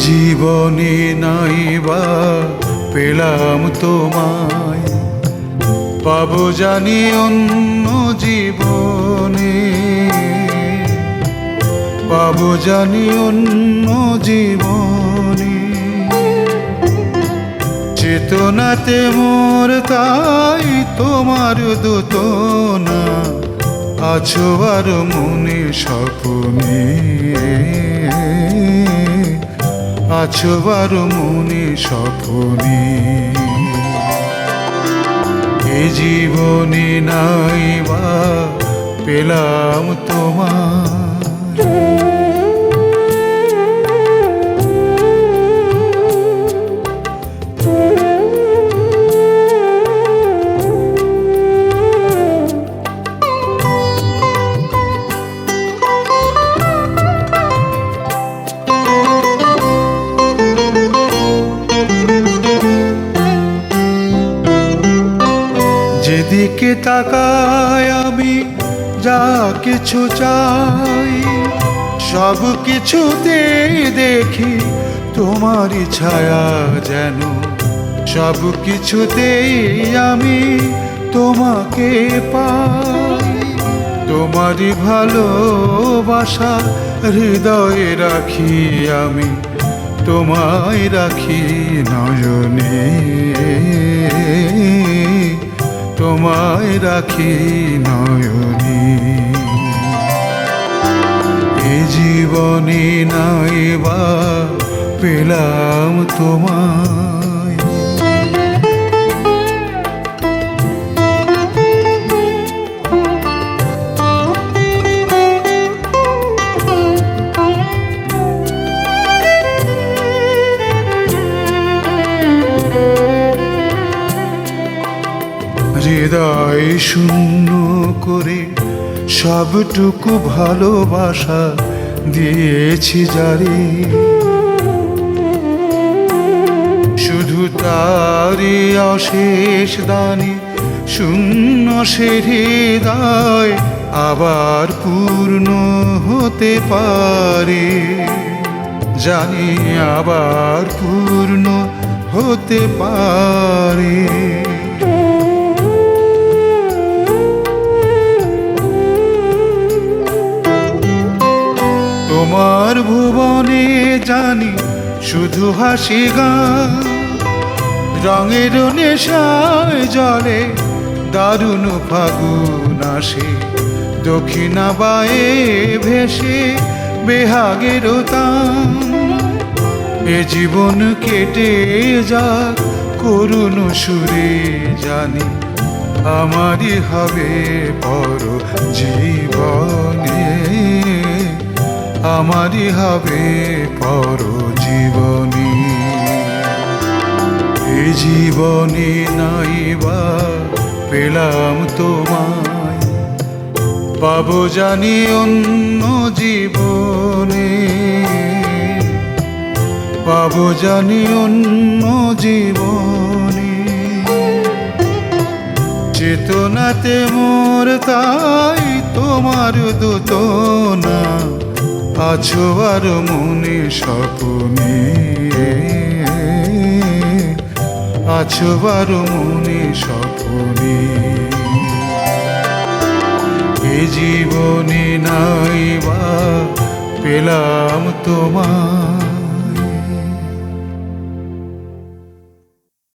জীবনে নাই বা পেলাম তোমায়। পাবো জানি অন্য জীবনে। পাবো জানি অন্য জীবনে। চেতনাতে মোর তাই তোমার দোতনা। আছো আর মনে স্বপ্নে। আছো আর মনে স্বপ্নে। এ জীবনে নাই বা পেলাম তোমার। তাকায় আমি, যা কিছু চাই, সব কিছুতে দেখি তোমারই ছায়া যেন। সব কিছুতেই আমি তোমাকে পাই, তোমারই ভালোবাসা হৃদয়ে রাখি আমি, তোমায় রাখি নয়নে তোমায় রাখি নয়নি। এ জীবনে নাই বা পেলাম তোমায়। হৃদয় শূন্য করে সবটুকু ভালোবাসা দিয়েছি জারি শুধু তারই অশেষ দানে, শূন্য সে হৃদয় আবার পূর্ণ হতে পারে। জানি আবার পূর্ণ হতে পারে। ভুবনে জানি শুধু হাসি গান রঙের নেশায় জলে দারুণ ফাগুন আসে। দক্ষিণা বায়ে ভেসে বেহাগের তান এ জীবন কেটে যাক করুণ সুরে জানি, আমারই হবে পর জীবনে আমারই হবে পর জীবনী এ জীবনে নাই বা পেলাম তোমায়। পাবো জানি অন্য জীবনে। পাবো জানি অন্য জীবনে। চেতনাতে মোর তাই তোমার দোতনা। আছো আর মনে স্বপনে। আছো আর মনে স্বপনে। এ জীবনে নাই বা পেলাম তোমার।